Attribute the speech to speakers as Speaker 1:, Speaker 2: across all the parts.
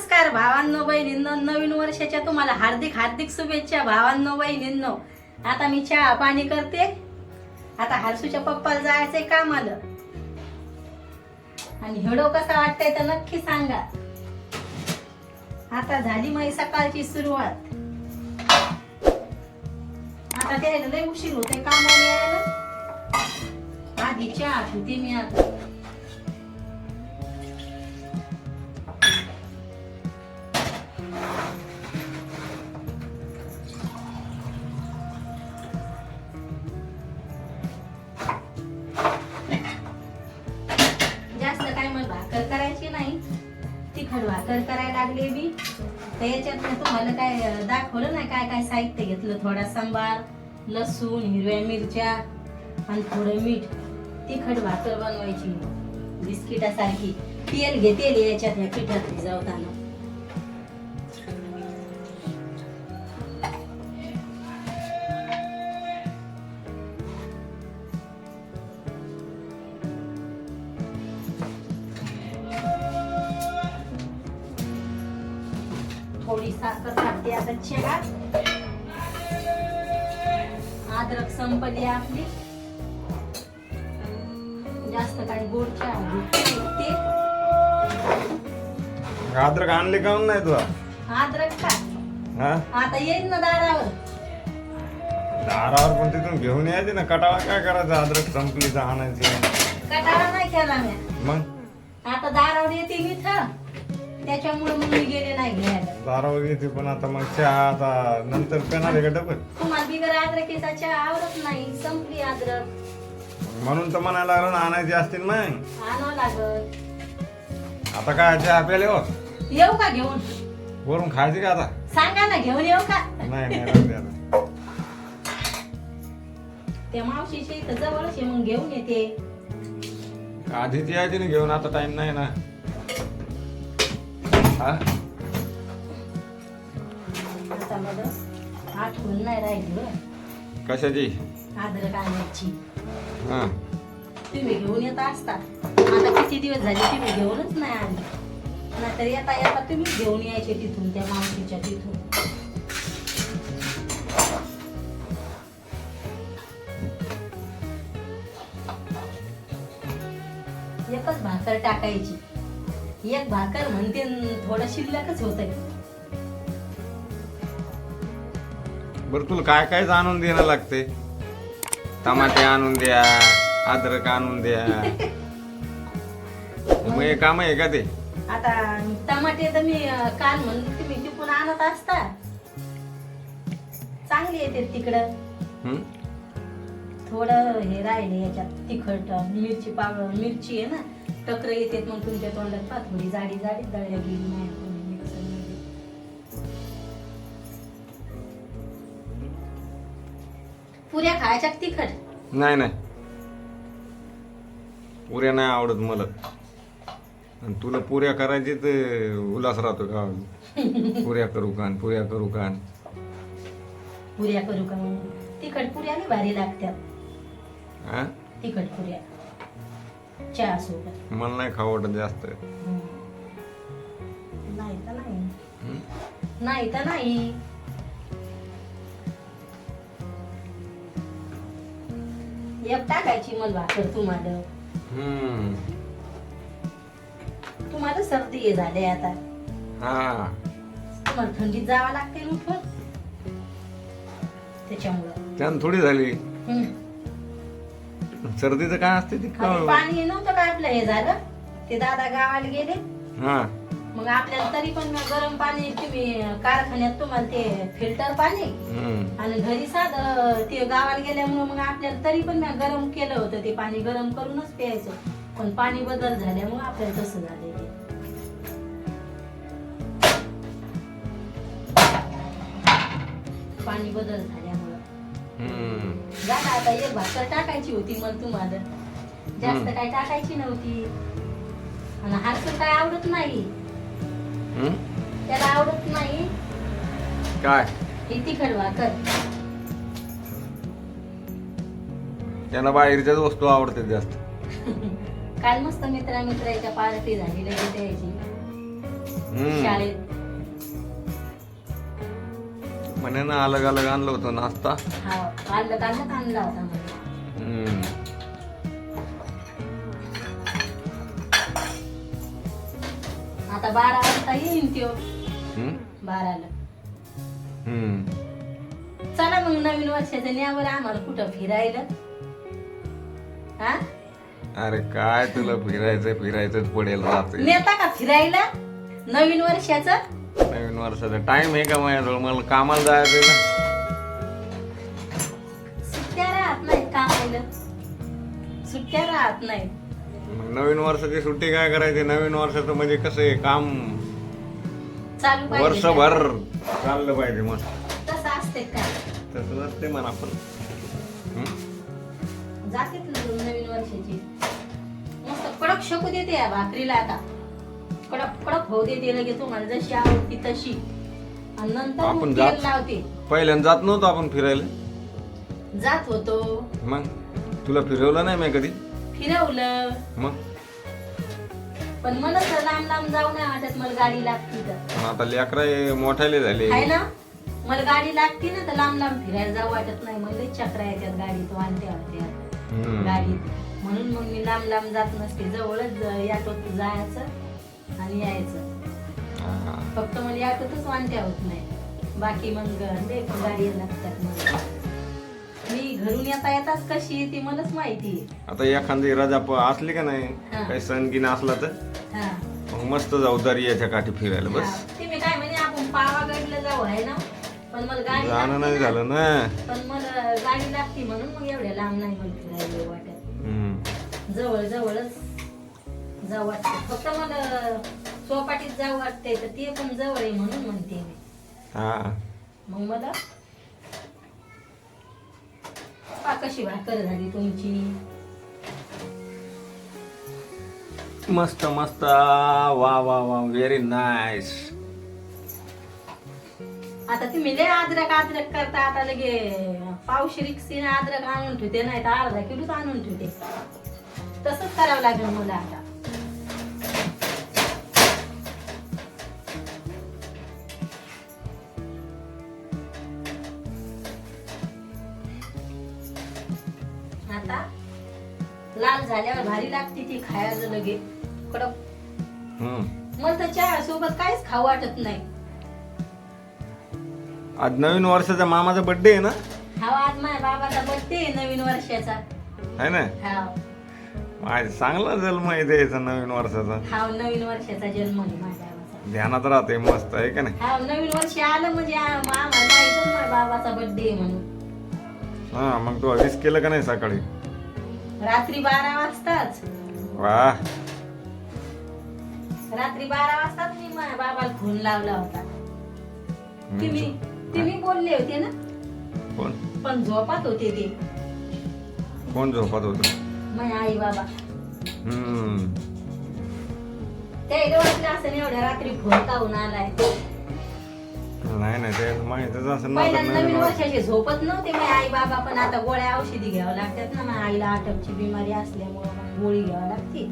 Speaker 1: नमस्कार भावांनो बहिणींनो. नवीन वर्षाच्या तुम्हाला हार्दिक हार्दिक शुभेच्छा भावांनो बहिणींनो. आता मी चहा पाणी करते. आता हर्षूच्या पप्पाला जायचंय कामाला. आणि हिडो कसा वाटतंय तर नक्की सांगा. आता झाली माझी सकाळची सुरुवात. आता त्याला लय उशीर होते कामाला आधी चहा पिते मी आता. तर करायला लागले मी तर याच्यात तुम्हाला काय दाखवलं नाही काय काय साहित्य घेतलं? थोडा सांबार लसूण हिरव्या मिरच्या आणि थोडं मीठ. तिखट भाकर बनवायची. बिस्किटासारखी. तेल घेते याच्यात या पिठात भिजवताना थोडी साखर टाकते आता चहा अद्रक संपली आपली. जास्त काही गोड चहा.
Speaker 2: अद्रक आणले काऊन नाही तुला?
Speaker 1: अद्रक का?
Speaker 2: हा?
Speaker 1: आता येईल ना दारावर.
Speaker 2: दारावर पण तिथून घेऊन यायचे ना. कटाळा काय करायचा? अद्रक संपली आणायची.
Speaker 1: कटाळा नाही केला मी.
Speaker 2: मग?
Speaker 1: आता दारावर येते मी त्याच्यामुळे मग मी गेले नाही घ्यायला.
Speaker 2: दारावर येते पण आता मग चहा आता नंतर पेणार आहे का डबल?
Speaker 1: तुम्हाला बिगर अद्रकीचा चहा आवडत नाही संपली अद्रक.
Speaker 2: म्हणून तर म्हणायला लागलं ना आणायची असतील मग.
Speaker 1: आणावं लागत
Speaker 2: आता काय चहा प्याले हो
Speaker 1: येऊ का घेऊन?
Speaker 2: वरून खायची का आता?
Speaker 1: सांगा ना घेऊन येऊ का?
Speaker 2: नाही नाही राहू दे आता.
Speaker 1: त्या मावशीच्या इथं जवळच आहे मग घेऊन येते.
Speaker 2: आधीच यायची ना घेऊन आता टाइम नाही ना. हा?
Speaker 1: आता मला आठवण नाही राहिली बरं
Speaker 2: कशाची?
Speaker 1: अद्रक आणायची
Speaker 2: हा.
Speaker 1: तुम्ही घेऊन येत असता. आता किती दिवस झाले तुम्ही घेऊनच नाही आले. नाहीतर येता येता तुम्ही घेऊन यायचे तिथून त्या मावशीच्या तिथून. एकच भाकर टाकायची. एक भाकर म्हणते थोडं शिल्लकच होत
Speaker 2: बरं तुला काय काय आणून देणं लागते? टमाटे आणून द्या अद्रक आणून द्या. मग हे काम आहे का ते?
Speaker 1: आता टमाटे तर मी काल म्हणली तुम्ही तिकून आणत असता. चांगली येते तिकडं.
Speaker 2: हं?
Speaker 1: थोडं हे राहिले याच्यात तिखट मिरची पाव मिरची आहे ना टकर येते मग तुमच्या तोंडात पा थोडी जाडी जाडी दळ्या गेली नाही. पुऱ्या खायच्या तिखट?
Speaker 2: नाही नाही. पुऱ्या नाही आवडत मला. आणि तुला पुऱ्या करायची तर उल्हास राहतो का? पुऱ्या करू का पुऱ्या करू का
Speaker 1: पुऱ्या करू का? तिखट पुऱ्या नाही भारी लागत्यात
Speaker 2: हा
Speaker 1: तिखट पुऱ्या. चहा सोबत.
Speaker 2: मला नाही खावडत जास्त.
Speaker 1: हम्म. नाही तर नाही? नाही तर नाही. एक टाकायची मग भाकर तुम्हाला.
Speaker 2: हं.
Speaker 1: तुम्हाला सर्दी हे झाले आता.
Speaker 2: हा.
Speaker 1: तुम्हाला थंडीत जावं लागते उठून. त्याच्यामुळं.
Speaker 2: त्यानं थोडी झाली.
Speaker 1: हम्म.
Speaker 2: सर्दीचं काय असते ती
Speaker 1: आणि पाणी नव्हतं का आपलं हे झालं? ते दादा गावाला गेले.
Speaker 2: हा.
Speaker 1: मग आपल्याला तरी पण मग गरम पाणी तुम्ही कारखान्यात तुम्हाला ते फिल्टर पाणी. आणि घरी साध ते गावाला गेल्यामुळे मग आपल्याला तरी पण मी गरम केलं होतं. ते पाणी गरम करूनच प्यायचं. पण पाणी बदल झाल्यामुळे आपल्याला तसं झालं ते पाणी बदल झाल्यामुळं. झालं आता एक भाकर टाकायची होती मग तुम्हाला. जास्त
Speaker 2: हम्म.
Speaker 1: काय टाकायची नव्हती. आणि हारसं काय आवडत नाही.
Speaker 2: हं?
Speaker 1: त्याला आवडत नाही.
Speaker 2: काय?
Speaker 1: ही तिखट भाकर.
Speaker 2: त्यांना बाहेरच्याच वस्तू आवडतात जास्त.
Speaker 1: काल मस्त मित्रा मित्राच्या पार्टी झाली लगेच?
Speaker 2: हम्म.
Speaker 1: शाळेत.
Speaker 2: म्हणे ना अलग अलग आणलं होतं नाश्ता.
Speaker 1: हा आणला होता. आता बारा वाजता येईन त्यो? बाराला. चला मग नवीन वर्षाचं न्यावर आम्हाला कुठं फिरायला? हा?
Speaker 2: अरे काय तुला फिरायचं फिरायचंच पडेल राहते
Speaker 1: नेता का फिरायला? नवीन वर्षाचं?
Speaker 2: वर्षाचा. टाइम आहे का माझ्याजवळ? मला कामाला जायचं ना.
Speaker 1: सुट्ट्या राहत नाहीत कामाला. सुट्ट्या राहत नाहीत.
Speaker 2: मग नवीन वर्षाची सुट्टी काय करायची? नवीन वर्षाचं म्हणजे कसं आहे? काम
Speaker 1: चालू पाहिजे.
Speaker 2: वर्षभर चाललं पाहिजे मस्त
Speaker 1: तसं असते काय
Speaker 2: तसं असते म्हणा पण?
Speaker 1: जाते नवीन वर्षाची. मस्त कडक शकू देते या भाकरीला आता. कडक कडक होऊ देते लगे तुम्हाला जशी आवडती तशी. आणि नंतर
Speaker 2: आपण
Speaker 1: मग
Speaker 2: जात-
Speaker 1: लावते.
Speaker 2: पहिल्यांदा जात नव्हतो आपण फिरायला.
Speaker 1: जात होतो.
Speaker 2: मग? तुला फिरवलं नाही मी कधी?
Speaker 1: फिरवलं.
Speaker 2: मग?
Speaker 1: पण मला तर लांब लांब जाऊ नाही वाटत मला गाडी लागती तर.
Speaker 2: पण आता लेकरा मोठाले झाले.
Speaker 1: आहे ना? मला गाडी लागती ना तर लांब लांब फिरायला जाऊ वाटत नाही. मला लई चक्रा येतात गाडीत वानत्या वाटत्या
Speaker 2: हम्म.
Speaker 1: गाडीत. म्हणून मग मी लांब लांब जात नसते. जवळच याटोत जायचं. आणि यायचं. फक्त मला याटोतच वानत्या होत नाही बाकी मग गाडी लागतात मला मी घरून येता येताच कशी येते मलाच माहिती आहे.
Speaker 2: आता एखादी रजा प- असली का नाही
Speaker 1: हा.
Speaker 2: काही सण गिन असला तर
Speaker 1: हा
Speaker 2: मग मस्त जाऊ दर्याच्या काठी फिरायला बस
Speaker 1: हा. तुम्ही काय म्हणे आपण पावागडला जाऊ आहे ना पण मला गाडी
Speaker 2: जाणं नाही
Speaker 1: ना.
Speaker 2: झालं ना
Speaker 1: पण मला गाडी लागते म्हणून मग एवढ्या लांब नाही फिरायला वाटत
Speaker 2: हम्म.
Speaker 1: जवळ जवळच जाऊ वाटते. फक्त मला चौपाटीत जाऊ वाटते तर ते पण जवळ आहे म्हणून म्हणते मी.
Speaker 2: हा.
Speaker 1: मग मला? पहा कशी भाकर झाली तुमची.
Speaker 2: मस्त मस्त. वा वा वा. व्हेरी नाईस
Speaker 1: आता तुम्ही लय अद्रक अद्रक करता आता लगे. पावशे रिक्षीने अद्रक आणून ठेवते नाही तर अर्धा किलोच आणून ठेवते. तसंच करावं लागलं मला आता. आता. लाल झाल्यावर भारी लागते ती खायला लगे कडक. मला तर चहा सोबत काहीच खाऊ वाटत नाही.
Speaker 2: आज नवीन वर्षाचा मामाचा बर्थडे आहे ना?
Speaker 1: हा आज माझ्या बाबाचा बर्थडे नवीन वर्षाचा.
Speaker 2: आहे ना?
Speaker 1: हा.
Speaker 2: माझ चांगला जन्म आहे द्यायचा नवीन वर्षाचा.
Speaker 1: हा नवीन वर्षाचा जन्म आहे माझ्या बाबाचा.
Speaker 2: ध्यानात राहते मस्त आहे का नाही?
Speaker 1: हा नवीन वर्ष आलं म्हणजे आ- मग आम्हाला माझ्या बाबाचा बर्थडे म्हणून.
Speaker 2: हा मग तू विश केलं का नाही सकाळी?
Speaker 1: रात्री बारा वाजताच.
Speaker 2: वा.
Speaker 1: रात्री बारा वाजताच मी माझ्या बाबाला फोन लावला होता. तुम्ही तुम्ही बोलले होते ना?
Speaker 2: कोण?
Speaker 1: पण झोपात होते ते.
Speaker 2: कोण झोपत होत?
Speaker 1: माझ्या आई बाबा.
Speaker 2: हम्म.
Speaker 1: ते असं एवढ्या रात्री फोन काहून आलाय.
Speaker 2: नाही नाही ते माहितच असं
Speaker 1: पहिल्या नवीन
Speaker 2: नवीन वर्ष.
Speaker 1: वर्षाचे झोपत नव्हते आई बाबा पण आता गोळ्या औषधी घ्यावं लागतात ना माझ्या आईला आटपची बिमारी असल्यामुळे मग गोळी घ्यावी लागते.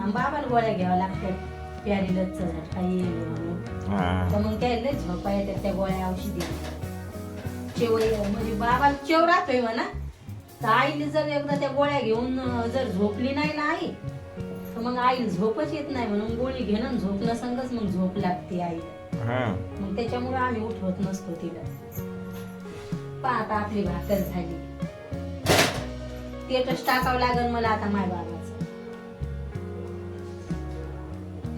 Speaker 1: आणि बाबाला गोळ्या घ्याव्या लागतात प्यारीलच झटका येईल म्हणून.
Speaker 2: हा.
Speaker 1: तर मग त्याला झोपा येतात त्या गोळ्या औषधी. चेव म्हणजे चेव राहतोय म्हणा. तर आईला जर एकदा त्या गोळ्या घेऊन जर झोपली नाही ना आई तर मग आईला झोपच येत नाही म्हणून गोळी घेणं झोपणं संगच मग झोप लागते आई. मग त्याच्यामुळे आम्ही उठवत नसतो तिला. पाहता आपली भाकर झाली. तेटच टाकावं लागेल मला आता माय बाबाचं.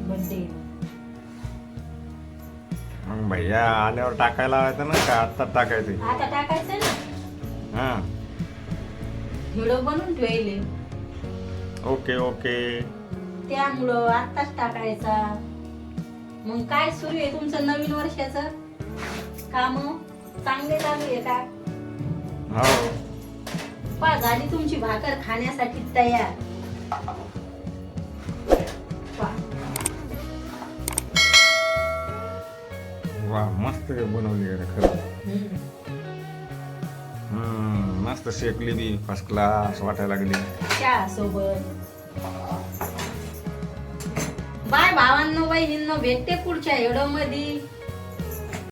Speaker 1: बर्थडे
Speaker 2: मग भैया आल्यावर टाकायला लावायचं ना का? आत्ता टाकायचं?
Speaker 1: आता टाकायचं ना.
Speaker 2: हा.
Speaker 1: व्हिडिओ बनवून ठेवले.
Speaker 2: Okay okay.
Speaker 1: त्यामुळं आत्ताच टाकायचा. मग काय सुरू आहे तुमचं नवीन वर्षाचं? काम? चांगले चालू आहे का?
Speaker 2: हो.
Speaker 1: पा झाली तुमची भाकर खाण्यासाठी तयार. पहा.
Speaker 2: वा मस्त बनवली आहे रे खरं.
Speaker 1: हम्म.
Speaker 2: हम्म, मस्त शेकली बी फर्स्ट क्लास वाटायला लागली.
Speaker 1: चहा सोबत. बाय भावांनो बहिणींनो भेटते पुढच्या एवढं मध्ये